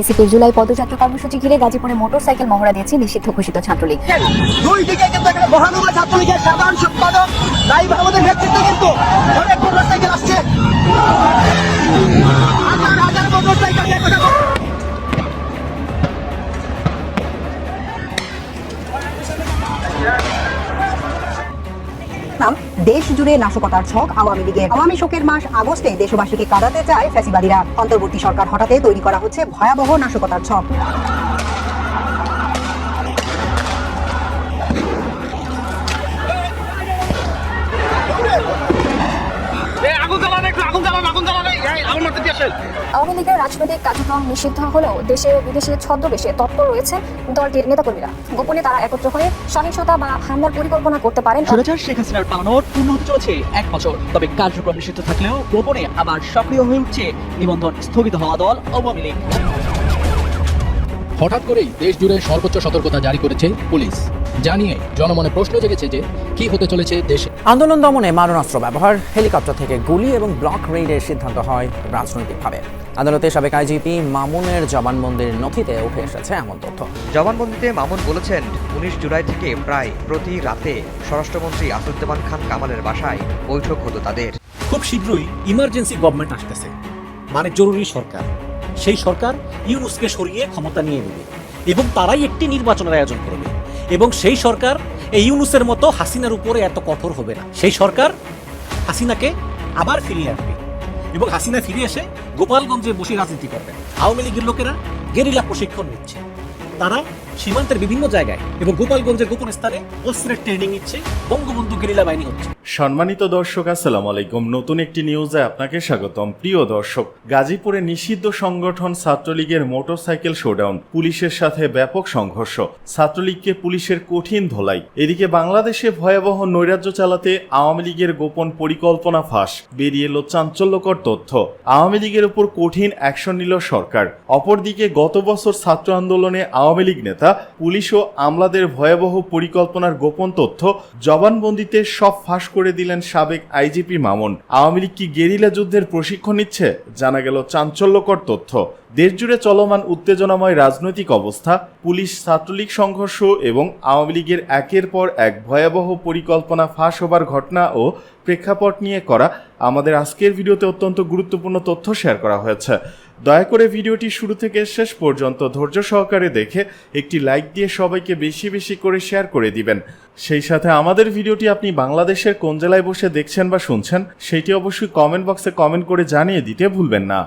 এসিপির জুলাই পদযাত্রা কর্মসূচি ঘিরে গাজীপুরে মোটরসাইকেল মহড়া দিয়েছে নিষিদ্ধ ঘোষিত ছাত্রলীগ। দুই দিকে কিন্তু এখানে মহানগর ছাত্রলীগের সাধারণ সম্পাদক নাইব আহমদের নেতৃত্বে কিন্তু অনেক মোটরসাইকেল আসছে। হাজার মোটরসাইকেল কথা দেশ জুড়ে নাশকতার ছক আওয়ামী লীগের। আওয়ামী শোকের মাস আগস্টে দেশবাসীকে কাটাতে চায় ফ্যাসিবাদীরা। অন্তর্বর্তী সরকার হঠাতে তৈরি করা হচ্ছে ভয়াবহ নাশকতার ছক। আওয়ামী লীগের রাজনৈতিক কার্যক্রম নিষিদ্ধ হলেও দেশে বিদেশে ছদ্মবেশে তৎপর রয়েছেন দলটির নেতাকর্মীরা। গোপনে তারা একত্র হয়ে সহিংসতা বা হামলার পরিকল্পনা করতে পারেন স্বৈরাচার শেখ হাসিনার পালানোর পূর্ণ হতে চলেছে এক বছর। তবে কার্যক্রম নিষিদ্ধ থাকলেও গোপনে আবার সক্রিয় হয়ে উঠছে নিবন্ধন স্থগিত হওয়া দল আওয়ামী লীগ। হঠাৎ করেই দেশ জুড়ে সর্বোচ্চ সতর্কতা জারি করেছে পুলিশ। জানিয়ে জনমনে প্রশ্ন জেগেছে যে কি হতে চলেছে দেশে। আন্দোলন দমনে মারণাস্ত্র ব্যবহার হেলিকপ্টার থেকে গুলি এবং ব্লক রেইডের সিদ্ধান্ত হয় রাজনৈতিকভাবে। আদালতে সাবেক আইজিপি মামুনের জবানবন্দির নথিতে উঠে এসেছে এমন তথ্য। জবানবন্দিতে মামুন বলেছেন উনিশ জুলাই থেকে প্রায় প্রতি রাতে স্বরাষ্ট্রমন্ত্রী আসাদুজ্জামান খান কামালের বাসায় বৈঠক হতো তাদের। খুব শীঘ্রই ইমার্জেন্সি গভর্নমেন্ট আসতেছে। মানে জরুরি সরকার। সেই সরকার ইউনুসকে সরিয়ে ক্ষমতা নিয়ে নেবে এবং তারাই একটি নির্বাচনের আয়োজন করবে। এবং সেই সরকার এই ইউনুসের মতো হাসিনার উপরে এত কঠোর হবে না। সেই সরকার হাসিনাকে আবার ফিরিয়ে আসবে এবং হাসিনা ফিরে এসে গোপালগঞ্জে বসে রাজনীতি করবে। আওয়ামী লীগের লোকেরা গেরিলা প্রশিক্ষণ নিচ্ছে। তারা সীমান্তের বিভিন্ন জায়গায় এবং গোপালগঞ্জের গোপন স্থানে অস্ত্রের ট্রেনিং নিচ্ছে, বঙ্গবন্ধু গেরিলা বাহিনী হচ্ছে। সম্মানিত দর্শক, আসসালাম আলাইকুম। নতুন একটি নিউজে আপনাকে স্বাগতম। প্রিয় দর্শক, গাজীপুরে নিষিদ্ধ সংগঠন ছাত্রলীগের মোটরসাইকেল শোডাউন, পুলিশের সাথে ব্যাপক সংঘর্ষ। ছাত্রলীগকে পুলিশের কঠিন ধোলাই। এদিকে বাংলাদেশে ভয়াবহ নৈরাজ্য চালাতে আওয়ামী লীগের গোপন পরিকল্পনা ফাঁস। বেরিয়ে এলো চাঞ্চল্যকর তথ্য। আওয়ামী লীগের উপর কঠিন অ্যাকশন নিল সরকার। অপরদিকে গত বছর ছাত্র আন্দোলনে আওয়ামী লীগ নেতা, পুলিশ ও আমলাদের ভয়াবহ পরিকল্পনার গোপন তথ্য, জবানবন্দিতে সব ফাঁস করে দিলেন সাবেক আইজিপি মামুন। আওয়ামী লীগ কি গেরিলা যুদ্ধের প্রশিক্ষণ নিচ্ছে? জানা গেল চাঞ্চল্যকর তথ্য। দেশজুড়ে চলমান উত্তেজনাময় রাজনৈতিক অবস্থা, পুলিশ, ছাত্রলীগ সংঘর্ষ এবং আওয়ামী লীগের একের পর এক ভয়াবহ পরিকল্পনা ফাঁস হবার ঘটনা ও প্রেক্ষাপট নিয়ে করা আমাদের আজকের ভিডিওতে অত্যন্ত গুরুত্বপূর্ণ তথ্য শেয়ার করা হয়েছে। দয়া করে ভিডিওটি শুরু থেকে শেষ পর্যন্ত ধৈর্য সহকারে দেখে একটি লাইক দিয়ে সবাইকে বেশি বেশি করে শেয়ার করে দিবেন। সেই সাথে আমাদের ভিডিওটি আপনি বাংলাদেশের কোন জেলায় বসে দেখছেন বা শুনছেন, সেটি অবশ্যই কমেন্ট বক্সে কমেন্ট করে জানিয়ে দিতে ভুলবেন না।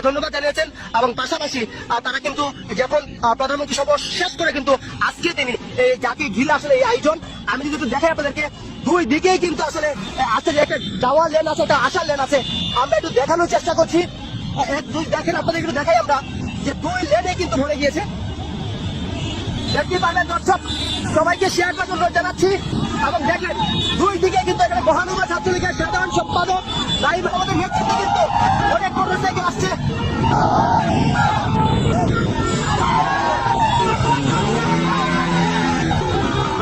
প্রধানমন্ত্রীকে ধন্যবাদ জানিয়েছেন এবং পাশাপাশি তারা কিন্তু যখন প্রধানমন্ত্রী সভা শেষ করে কিন্তু আজকে তিনি এই জাতি ঘিরে আসলে এই আয়োজন। আমি যদি দেখাই আপনাদেরকে, দুই দিকেই কিন্তু আসলে আছে একটা যাওয়ার লেন আছে, একটা আসার লেন আছে। আমরা একটু দেখানোর চেষ্টা করছি। দেখেন আপনাদের একটু দেখাই আমরা যে দুই লেনে কিন্তু ভরে গিয়েছে। দেখতে পারবেন দর্শক, সবাইকে শেয়ার করার অনুরোধ জানাচ্ছি। এবং দেখেন, দুই দিকে কিন্তু এখানে মহানগর ছাত্রলীগের সাধারণ সম্পাদক নাইব আহমদের নেতৃত্বে কিন্তু অনেক মোটরসাইকেল আসছে।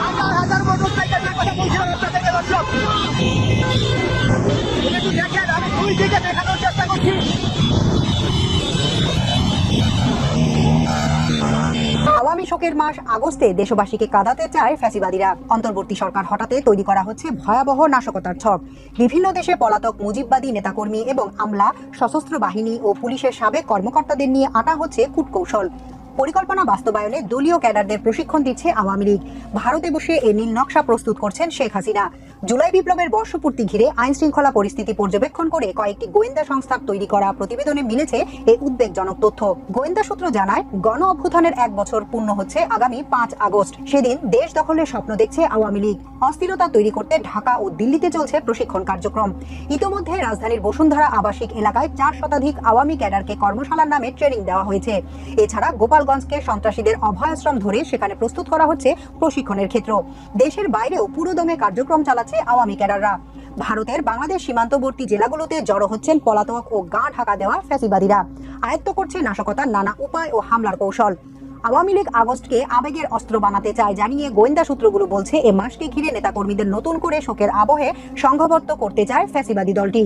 হাজার হাজার মোটরসাইকেল নিয়ে কথা বলছিলাম আপনাদেরকে দর্শক দেখেন, আমি দুই দিকে দেখানোর চেষ্টা করছি। আওয়ামী শোকের মাস আগস্টে দেশবাসীকে কাঁদাতে চায় ফ্যাসিবাদীরা। অন্তর্বর্তী সরকার হঠাতে তৈরি করা হচ্ছে ভয়াবহ নাশকতার ছক বিভিন্ন দেশে পলাতক মুজিববাদী নেতাকর্মী এবং আমলা, সশস্ত্র বাহিনী ও পুলিশের সাবেক কর্মকর্তাদের নিয়ে আটা হচ্ছে কূটকৌশল। পরিকল্পনা বাস্তবায়নে দলীয় ক্যাডারদের প্রশিক্ষণ দিচ্ছে আওয়ামী লীগ। ভারতে বসে এ নীল নকশা প্রস্তুত করছেন শেখ হাসিনা। জুলাই বিপ্লবের বর্ষপূর্তি ঘিরে আইন শৃঙ্খলা পরিস্থিতি পর্যবেক্ষণ করে কয়েকটি গোয়েন্দা সংস্থার তৈরি করা প্রতিবেদনে মিলেছে এই উদ্বেগজনক তথ্য। গোয়েন্দা সূত্র জানায়, গণ অভ্যুত্থানের এক বছর পূর্ণ হচ্ছে আগামী পাঁচ আগস্ট। সেদিন দেশ দখলের স্বপ্ন দেখছে আওয়ামী লীগ। অস্থিরতা তৈরি করতে ঢাকা ও দিল্লিতে চলছে প্রশিক্ষণ কার্যক্রম। ইতোমধ্যে রাজধানীর বসুন্ধরা আবাসিক এলাকায় চার শতাধিক আওয়ামী ক্যাডারকে কর্মশালার নামে ট্রেনিং দেওয়া হয়েছে। এছাড়া গোপালগঞ্জকে সন্ত্রাসীদের অভয়াশ্রম ধরে সেখানে প্রস্তুত করা হচ্ছে প্রশিক্ষণের ক্ষেত্র। দেশের বাইরেও পুরোদমে কার্যক্রম চালাচ্ছে আওয়ামী ক্যাডাররা। ভারতের বাংলাদেশ সীমান্তবর্তী জেলাগুলোতে জড়ো হচ্ছেন পলাতক ও গা ঢাকা দেওয়া ফ্যাসিবাদীরা। আয়ত্ত করছে নাশকতার নানা উপায় ও হামলার কৌশল। আওয়ামী লীগ আগস্টকে আবেগের অস্ত্র বানাতে চায় জানিয়ে গোয়েন্দা সূত্রগুলো বলছে, এ মাসকে ঘিরে নেতাকর্মীদের নতুন করে শোকের আবহে সংঘবদ্ধ করতে চায় ফ্যাসিবাদী দলটি।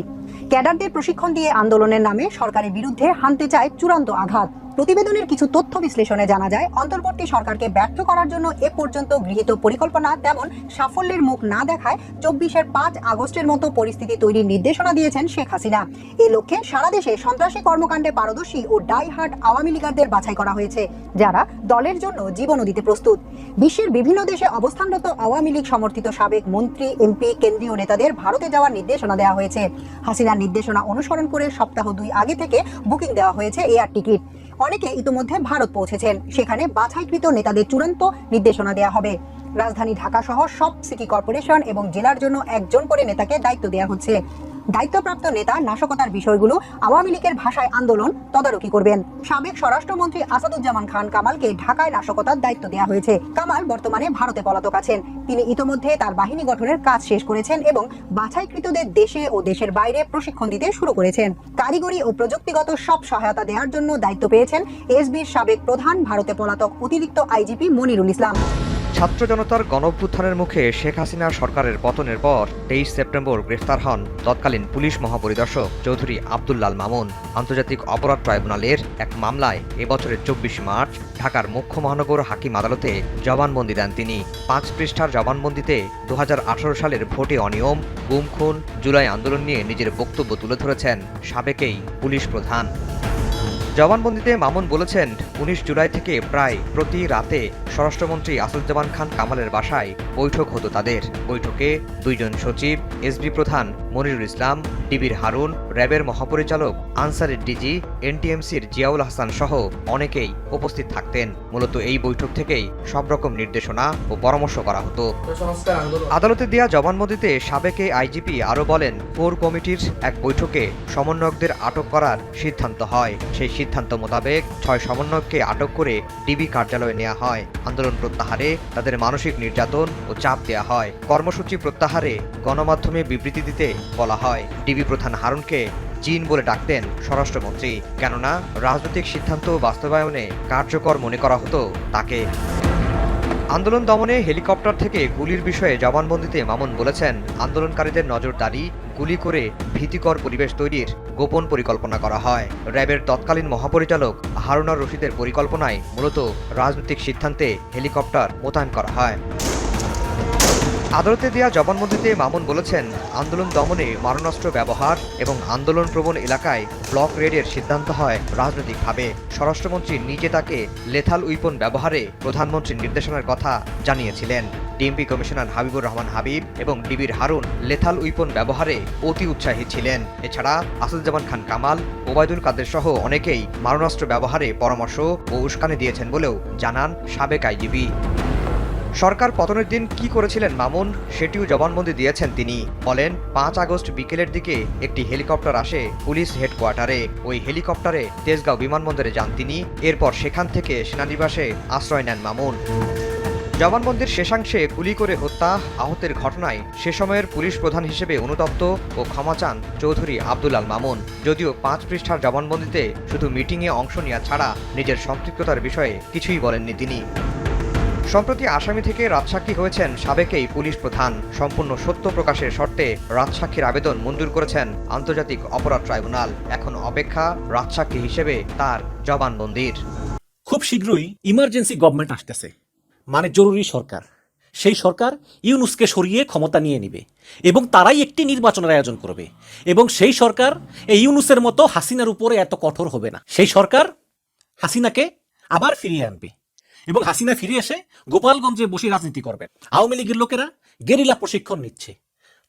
ক্যাডারদের প্রশিক্ষণ দিয়ে আন্দোলনের নামে সরকারের বিরুদ্ধে হানতে চায় চূড়ান্ত আঘাত। প্রতিবেদনের কিছু তথ্য বিশ্লেষণে জানা যায়, অন্তর্বর্তী সরকারকে ব্যর্থ করার জন্য এ পর্যন্ত গৃহীত পরিকল্পনা তেমন সাফল্যের মুখ না দেখায় চব্বিশের পাঁচ আগস্টের মতো পরিস্থিতি তৈরির নির্দেশনা দিয়েছেন শেখ হাসিনা। এ লক্ষ্যে সারা দেশে সন্ত্রাসী কর্মকাণ্ডে পারদর্শী ও ডাই হার্ড আওয়ামী লীগারদের বাছাই করা হয়েছে, যারা দলের জন্য জীবনও দিতে প্রস্তুত। বিশ্বের বিভিন্ন দেশে অবস্থানরত আওয়ামী লীগ সমর্থিত সাবেক মন্ত্রী, এমপি, কেন্দ্রীয় নেতাদের ভারতে যাওয়ার নির্দেশনা দেওয়া হয়েছে। হাসিনার নির্দেশনা অনুসরণ করে সপ্তাহ দুই আগে থেকে বুকিং দেওয়া হয়েছে এয়ার টিকিট। অনেকে ইতিমধ্যে ভারত পৌঁছেছেন। সেখানে বাছাইকৃত নেতাদের চূড়ান্ত নির্দেশনা দেয়া হবে। রাজধানী ঢাকা সহ সব সিটি কর্পোরেশন এবং জেলার জন্য একজন করে নেতাকে দায়িত্ব দেওয়া হচ্ছে। দায়িত্বপ্রাপ্ত নেতা নাশকতার বিষয়গুলো আওয়ামী লীগের ভাষায় আন্দোলন তদারকি করবেন। সাবেক স্বরাষ্ট্রমন্ত্রী আসাদুজ্জামান খান কামালকে ঢাকায় নাশকতার দায়িত্ব দেওয়া হয়েছে। কামাল বর্তমানে ভারতে পলাতক আছেন। তিনি ইতোমধ্যে তার বাহিনী গঠনের কাজ শেষ করেছেন এবং বাছাইকৃতদের দেশে ও দেশের বাইরে প্রশিক্ষণ দিতে শুরু করেছেন। কারিগরি ও প্রযুক্তিগত সব সহায়তা দেওয়ার জন্য দায়িত্ব পেয়েছেন এসবির সাবেক প্রধান ভারতে পলাতক অতিরিক্ত আইজিপি মনিরুল ইসলাম। ছাত্র জনতার গণঅভ্যুত্থানের মুখে শেখ হাসিনা সরকারের পতনের পর তেইশ সেপ্টেম্বর গ্রেফতার হন তৎকালীন পুলিশ মহাপরিদর্শক চৌধুরী আবদুল্লাল মামুন। আন্তর্জাতিক অপরাধ ট্রাইব্যুনালের এক মামলায় এবছরের চব্বিশ মার্চ ঢাকার মুখ্য মহানগর হাকিম আদালতে জবানবন্দি দেন তিনি। পাঁচ পৃষ্ঠার জবানবন্দিতে দু হাজার আঠারো সালের ভোটে অনিয়ম, গুম, খুন, জুলাই আন্দোলন নিয়ে নিজের বক্তব্য তুলে ধরেছেন সাবেকেই পুলিশ প্রধান। জবানবন্দিতে মামুন বলেছেন, উনিশ জুলাই থেকে প্রায় প্রতি রাতে স্বরাষ্ট্রমন্ত্রী আসাদুজ্জামান খান কামালের বাসায় বৈঠক হতো তাদের। বৈঠকে দুইজন সচিব এসবি প্রধান মনিরুল ইসলাম, ডিবির হারুন, র্যাবের মহাপরিচালক আনসারের ডিজি, এনটিএমসির জিয়াউল হাসান সহ অনেকেই উপস্থিত থাকতেন। মূলত এই বৈঠক থেকেই সব রকম নির্দেশনা ও পরামর্শ করা হতো। আদালতে দেওয়া জবানবন্দিতে সাবেকে আইজিপি আরও বলেন, কোর কমিটির এক বৈঠকে সমন্বয়কদের আটক করার সিদ্ধান্ত হয়। সেই সিদ্ধান্ত মোতাবেক ছয় সমন্বয়ককে আটক করে ডিবি কার্যালয়ে নেওয়া হয়। আন্দোলন প্রত্যাহারে তাদের মানসিক নির্যাতন ও চাপ দেওয়া হয়। কর্মসূচি প্রত্যাহারে গণমাধ্যমে বিবৃতি দিতে বলা হয়। ডিবি প্রধান হারুনকে চীন বলে ডাকতেন স্বরাষ্ট্রমন্ত্রী। কেননা, রাজনৈতিক সিদ্ধান্ত বাস্তবায়নে কার্যকর মনে করা হতো তাকে। আন্দোলন দমনে হেলিকপ্টার থেকে গুলির বিষয়ে জবানবন্দিতে মামুন বলেছেন, আন্দোলনকারীদের নজরদারি গুলি করে ভীতিকর পরিবেশ তৈরির গোপন পরিকল্পনা করা হয়। র্যাবের তৎকালীন মহাপরিচালক হারুনার রশিদের পরিকল্পনায় মূলত রাজনৈতিক সিদ্ধান্তে হেলিকপ্টার মোতায়েন করা হয়। আদালতে দেওয়া জবানবন্দিতে মামুন বলেছেন, আন্দোলন দমনে মারণাস্ত্র ব্যবহার এবং আন্দোলন প্রবণ এলাকায় ব্লক রেডের সিদ্ধান্ত হয় রাজনৈতিকভাবে। স্বরাষ্ট্রমন্ত্রী নিজে তাকে লেথাল উইপন ব্যবহারে প্রধানমন্ত্রীর নির্দেশনার কথা জানিয়েছিলেন। ডিএমপি কমিশনার হাবিবুর রহমান হাবিব এবং ডিবির হারুন লেথাল উইপন ব্যবহারে অতি উৎসাহী ছিলেন। এছাড়া আসাদুজ্জামান খান কামাল, ওবায়দুল কাদের সহ অনেকেই মারণাস্ত্র ব্যবহারে পরামর্শ ও উস্কানি দিয়েছেন বলেও জানান সাবেক আইজিবি সরকার পতনের দিন কি করেছিলেন মামুন সেটিও জবানবন্দি দিয়েছেন তিনি। বলেন, পাঁচ আগস্ট বিকেলের দিকে একটি হেলিকপ্টার আসে পুলিশ হেডকোয়ার্টারে। ওই হেলিকপ্টারে তেজগাঁও বিমানবন্দরে যান তিনি। এরপর সেখান থেকে সেনানিবাসে আশ্রয় নেন মামুন। জবানবন্দির শেষাংশে গুলি করে হত্যা আহতের ঘটনায় সে সময়ের পুলিশ প্রধান হিসেবে অনুতপ্ত ও ক্ষমা চান চৌধুরী আব্দুল আল মামুন। যদিও পাঁচ পৃষ্ঠার জবানবন্দিতে শুধু মিটিংয়ে অংশ নেওয়া ছাড়া নিজের সম্পৃক্ততার বিষয়ে কিছুই বলেননি তিনি। সম্প্রতি আসামি থেকে রাজসাক্ষী হয়েছেন সাবেকেই পুলিশ প্রধান। সম্পূর্ণ সত্য প্রকাশের শর্তে রাজসাক্ষীর আবেদন মঞ্জুর করেছেন আন্তর্জাতিক অপরাধ ট্রাইব্যুনাল। এখন অপেক্ষা রাজসাক্ষী হিসেবে তার জবানবন্দির। খুব শীঘ্রই ইমার্জেন্সি গভর্নমেন্ট আসতেছে। মানে জরুরি সরকার। সেই সরকার ইউনুসকে সরিয়ে ক্ষমতা নিয়ে নেবে এবং তারাই একটি নির্বাচনের আয়োজন করবে এবং সেই সরকার এই ইউনুসের মতো হাসিনার উপরে এত কঠোর হবে না। সেই সরকার হাসিনাকে আবার ফিরিয়ে আনবে এবং হাসিনা ফিরে এসে গোপালগঞ্জে বসে রাজনীতি করবেন আওয়ামী লীগের লোকেরা গেরিলা প্রশিক্ষণ নিচ্ছে।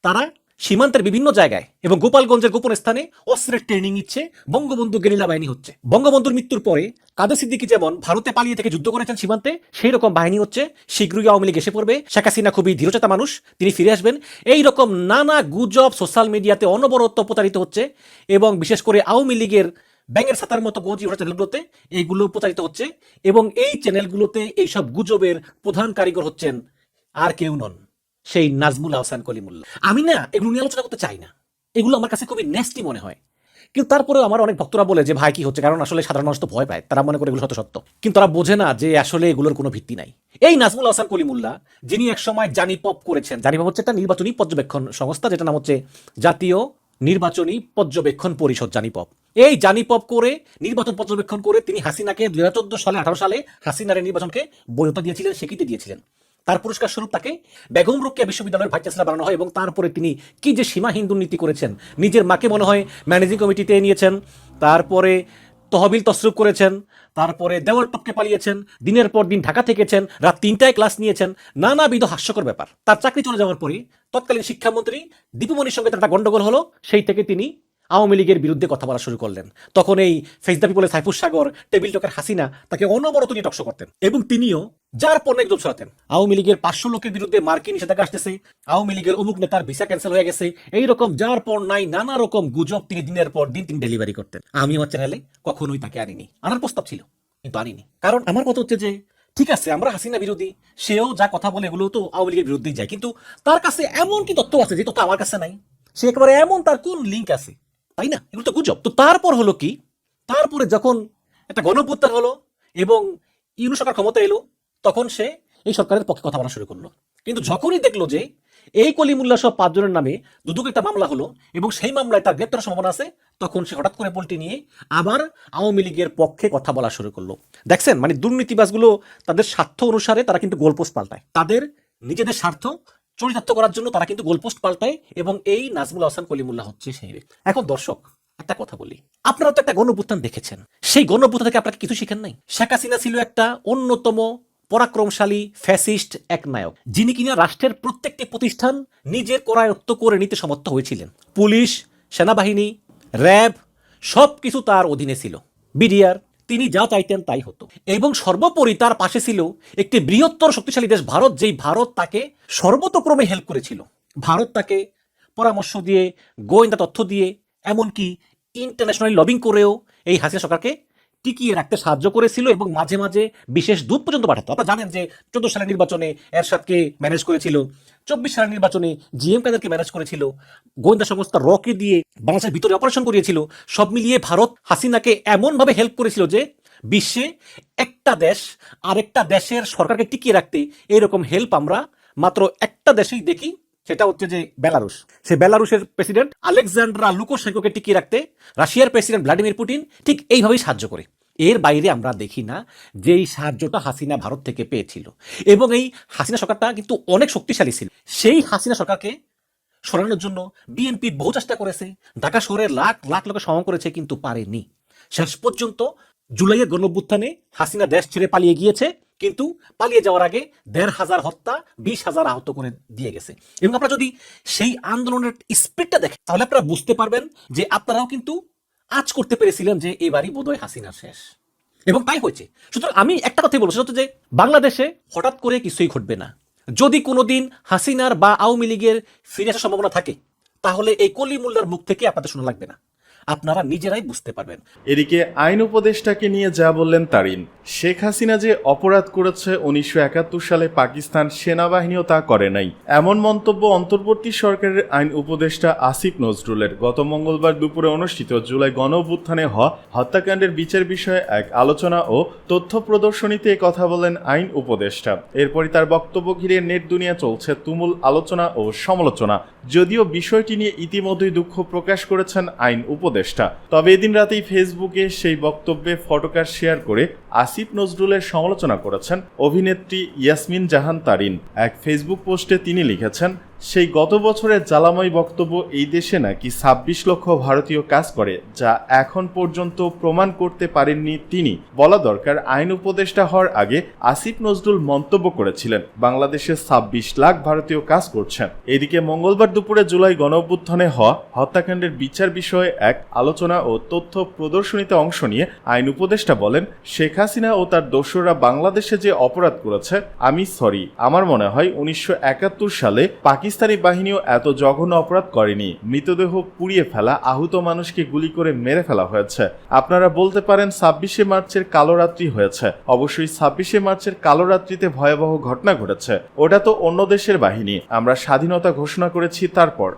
তারা সীমান্তের বিভিন্ন জায়গায় এবং গোপালগঞ্জের গোপন স্থানে অস্ত্রের ট্রেনিং নিচ্ছে। বঙ্গবন্ধু গেরিলা বাহিনী হচ্ছে। বঙ্গবন্ধুর মৃত্যুর পরে কাদের সিদ্দিকি যেমন ভারতে পালিয়ে থেকে যুদ্ধ করেছেন সীমান্তে সেই রকম বাহিনী হচ্ছে শীঘ্রই আওয়ামী লীগ এসে পড়বে। শেখ হাসিনা খুবই ধীরচেতা মানুষ, তিনি ফিরে আসবেন। এই রকম নানা গুজব সোশ্যাল মিডিয়াতে অনবরত প্রচারিত হচ্ছে এবং বিশেষ করে আওয়ামী লীগের ব্যাঙের ছাতার মতো গজি ওঠা চ্যানেলগুলোতে এইগুলো প্রচারিত হচ্ছে এবং এই চ্যানেলগুলোতে এইসব গুজবের প্রধান কারিগর হচ্ছেন আর কেউ নন, সেই নাজমুল আহসান কলিমুল্লাহ। আমি না এগুলো নিয়ে আলোচনা করতে চাই না। এগুলো আমার কাছে খুবই নেস্টি মনে হয়। কিন্তু তারপরে আমার অনেক ভক্তরা বলে যে, ভাই, কি হচ্ছে? কারণ আসলে সাধারণ মানুষ তো ভয় পায়। তারা মনে করে এগুলো সত্য সত্য কিন্তু তারা বোঝে না যে, আসলে এগুলোর কোনো ভিত্তি নাই। এই নাজমুল হাসান কলিমুল্লাহ যিনি একসময় জানি পপ করেছেন, জানি পপ হচ্ছে একটা নির্বাচনী পর্যবেক্ষণ সংস্থা যেটা নাম হচ্ছে জাতীয় নির্বাচনী পর্যবেক্ষণ পরিষদ জানিপপ এই জানিপপ করে, নির্বাচন পর্যবেক্ষণ করে তিনি হাসিনাকে দুই হাজার চোদ্দ সালে, আঠারো সালে হাসিনার নির্বাচনকে বৈধতা দিয়েছিলেন, স্বীকৃতি দিয়েছিলেন। তার পুরস্কার স্বরূপ তাকে বেগম রোকেয়া বিশ্ববিদ্যালয়ের ভাইস চ্যান্সেলর বানানো হয় এবং তারপরে তিনি কি যে সীমাহীন দুর্নীতি করেছেন, নিজের মাকে মনে হয় ম্যানেজিং কমিটিতে নিয়েছেন, তারপরে তহবিল তসরুপ করেছেন, তারপরে দেওয়াল টপকে পালিয়েছেন, দিনের পর দিন ঢাকা থেকেছেন, রাত তিনটায় ক্লাস নিয়েছেন, নানাবিধ হাস্যকর ব্যাপার। তার চাকরি চলে যাওয়ার পরে তৎকালীন শিক্ষামন্ত্রী দীপুমণির সঙ্গে তার একটা গন্ডগোল হলো, সেই থেকে তিনি আওয়ামী লীগের বিরুদ্ধে কথা বলা শুরু করলেন। তখন এই ফেসদা পিপলে সাইফুস সাগর, টেবিল টকের হাসিনা তাকে অনবরত নিয়ে টকশো করতেন এবং তিনিও যার পণ্য একদম ছড়াতেন। আওয়ামী লীগের পাঁচশো লোকের বিরুদ্ধে মার্কিন নিষেধাজ্ঞা আসতেছে, আওয়ামী লীগের অমুক নেতার ভিসা ক্যান্সেল হয়ে গেছে এইরকম যার পর নাই, নানা রকম গুজব তিনি দিনের পর দিন তিনি ডেলিভারি করতেন। আমি আমার চ্যানেলে কখনোই তাকে আনিনি। আনার প্রস্তাব ছিল, কিন্তু আনিনি। কারণ আমার কথা হচ্ছে যে, ঠিক আছে, আমরা হাসিনা বিরোধী, সেও যা কথা বলে এগুলো তো আওয়ামী লীগের বিরুদ্ধেই যায়, কিন্তু তার কাছে এমন কি তথ্য আছে যে তথ্য আমার কাছে নাই? সে একেবারে এমন তার কোন লিঙ্ক আছে? তাই না? এগুলো তো গুজব। তো তারপর হলো কি? তারপরে যখন একটা গণপুত্তার হলো এবং ইউনু সরকার ক্ষমতা এলো, তখন সে এই সরকারের পক্ষে কথা বলা শুরু করল। কিন্তু যখনই দেখল যে এই কলিমুল্লা সব পাঁচজনের নামে দুদুকে একটা মামলা হলো এবং সেই মামলায় তার গ্রেপ্তার সম্ভাবনা আছে, তখন সে হঠাৎ করে পোল্টি নিয়ে আবার আওয়ামী লীগের পক্ষে কথা বলা শুরু করল। দেখছেন? মানে দুর্নীতিবাজগুলো তাদের স্বার্থ অনুসারে তারা কিন্তু গোলপোস্ট পাল্টায়। তাদের নিজেদের স্বার্থ চরিতার্থ করার জন্য তারা কিন্তু গোলপোস্ট পাল্টায় এবং এই নাজমুল হাসান কলিমুল্লাহ হচ্ছে সেই ব্যক্তি। এখন দর্শক, একটা কথা বলি। আপনারা তো একটা গণভুত্থান দেখেছেন। সেই গণভুত্থান থেকে আপনারা কিছু শিখেন নাই? শেখ হাসিনা ছিল একটা অন্যতম পরাক্রমশালী ফ্যাসিস্ট এক নায়ক যিনি কিনা রাষ্ট্রের প্রত্যেকটি প্রতিষ্ঠান নিজের করায়ত্ত করে নিতে সমর্থ হয়েছিলেন। পুলিশ, সেনাবাহিনী, র্যাব সব কিছু তার অধীনে ছিল। বিডিআর তিনি যা চাইতেন তাই হতো। এবং সর্বোপরি তার পাশে ছিল একটি বৃহত্তর শক্তিশালী দেশ ভারত, যেই ভারত তাকে সর্বতোক্রমে হেল্প করেছিল। ভারত তাকে পরামর্শ দিয়ে, গোয়েন্দা তথ্য দিয়ে, এমনকি ইন্টারন্যাশনাল লবিং করেও এই হাসিনা সরকারকে টিকিয়ে রাখতে সাহায্য করেছিল এবং মাঝে মাঝে বিশেষ দূত পর্যন্ত পাঠাতো। আপনারা জানেন যে চোদ্দ সালের নির্বাচনে এরশাদকে ম্যানেজ করেছিল চব্বিশ সালের নির্বাচনে জিএম কাদেরকে ম্যানেজ করেছিল, গোয়েন্দা সংস্থা রকে দিয়ে বাংলাদেশের ভিতরে অপারেশন করিয়েছিল, সব মিলিয়ে ভারত হাসিনাকে এমনভাবে হেল্প করেছিল যে বিশ্বে একটা দেশ আরেকটা দেশের সরকারকে টিকিয়ে রাখতে এরকম হেল্প আমরা মাত্র একটা দেশেই দেখি, সেটা হচ্ছে যে বেলারুশ সে বেলারুশের প্রেসিডেন্ট আলেকজান্ড্রা লুকোশেঙ্কোকে টিকিয়ে রাখতে রাশিয়ার প্রেসিডেন্ট ভ্লাদিমির পুতিন ঠিক এইভাবেই সাহায্য করে। এর বাইরে আমরা দেখি না যে এই সাহায্যটা হাসিনা ভারত থেকে পেয়েছিল। এবং এই হাসিনা সরকারটা কিন্তু অনেক শক্তিশালী ছিল। সেই হাসিনা সরকারকে সরানোর জন্য বিএনপি বহু চেষ্টা করেছে। ঢাকা শহরে লাখ লাখ লোকের সমাগম করেছে কিন্তু পারেনি। শেষ পর্যন্ত জুলাইয়ের গণভ্যুত্থানে হাসিনা দেশ ছেড়ে পালিয়ে গিয়েছে, কিন্তু পালিয়ে যাওয়ার আগে দেড় হাজার হত্যা, বিশ হাজার আহত করে দিয়ে গেছে। এবং আপনারা যদি সেই আন্দোলনের স্পিডটা দেখেন, তাহলে আপনারা বুঝতে পারবেন যে আপনারাও কিন্তু আজ করতে পেরেছিলাম যে এবারই বোধহয় হাসিনা শেষ। এবং তাই হয়েছে। সুতরাং আমি একটা কথাই বলব, সেটা যে বাংলাদেশে হঠাৎ করে কিছুই ঘটবে না। যদি কোনোদিন হাসিনার বা আওয়ামী লীগের ফিরে আসার সম্ভাবনা থাকে, তাহলে এই কলিমুল্লার মুখ থেকে আপনাদের শোনা লাগবে না। আপনারা নিজেরাই বুঝতে পারবেন। এদিকে আইন উপদেষ্টাকে নিয়ে যা বললেন তারিন, শেখ হাসিনা যে অপরাধ করেছে উনিশশো একাত্তর সালে পাকিস্তান সেনাবাহিনীও তা করে নাই। এমন মন্তব্য অন্তর্বর্তী সরকারের আইন উপদেষ্টা আসিফ নজরুলের। গত মঙ্গলবার দুপুরে অনুষ্ঠিত জুলাই গণ অভ্যুত্থানে হওয়া হত্যাকাণ্ডের বিচার বিষয়ে এক আলোচনা ও তথ্য প্রদর্শনীতে কথা বলেন আইন উপদেষ্টা। এরপরই তার বক্তব্য ঘিরে নেট দুনিয়া চলছে তুমুল আলোচনা ও সমালোচনা। যদিও বিষয়টি নিয়ে ইতিমধ্যেই দুঃখ প্রকাশ করেছেন আইন উপদেষ্টা। উপদেষ্টা। তবে এদিন রাতেই ফেসবুকে সেই বক্তব্যে ফটোকার শেয়ার করে আসিফ নজরুলের সমালোচনা করেছেন অভিনেত্রী ইয়াসমিন জাহান তারিন। এক ফেসবুক পোস্টে তিনি লিখেছেন সেই গত বছরের জ্বালাময় বক্তব্য এই দেশে নাকি ছাব্বিশ লক্ষ ভারতীয় কাজ করে, যা এখন পর্যন্ত প্রমাণ করতে পারেননি তিনি। বলা দরকার, আইন উপদেষ্টা হওয়ার আগে আসিফ নজরুল মন্তব্য করেছিলেন, বাংলাদেশে ছাব্বিশ লাখ ভারতীয় কাজ করছেন। এদিকে মঙ্গলবার দুপুরে জুলাই গণ অভ্যুত্থানে হওয়া হত্যাকাণ্ডের বিচার বিষয়ে এক আলোচনা ও তথ্য প্রদর্শনীতে অংশ নিয়ে আইন উপদেষ্টা বলেন, শেখ হাসিনা ও তার দোসররা বাংলাদেশে যে অপরাধ করেছে, আমি সরি। আমার মনে হয় উনিশশো একাত্তর সালে পাকিস্তানি বাহিনীও এত জঘন্য অপরাধ করেনি। মৃতদেহ পুড়িয়ে ফেলা আহত মানুষকে গুলি করে মেরে ফেলা হয়েছে। আপনারা বলতে পারেন ছাব্বিশে মার্চের কালো রাত্রি হয়েছে। অবশ্যই ছাব্বিশে মার্চের কালো রাত্রিতে ভয়াবহ ঘটনা ঘটেছে। ওটা তো অন্য দেশের বাহিনী। আমরা স্বাধীনতা ঘোষণা করেছি তারপর।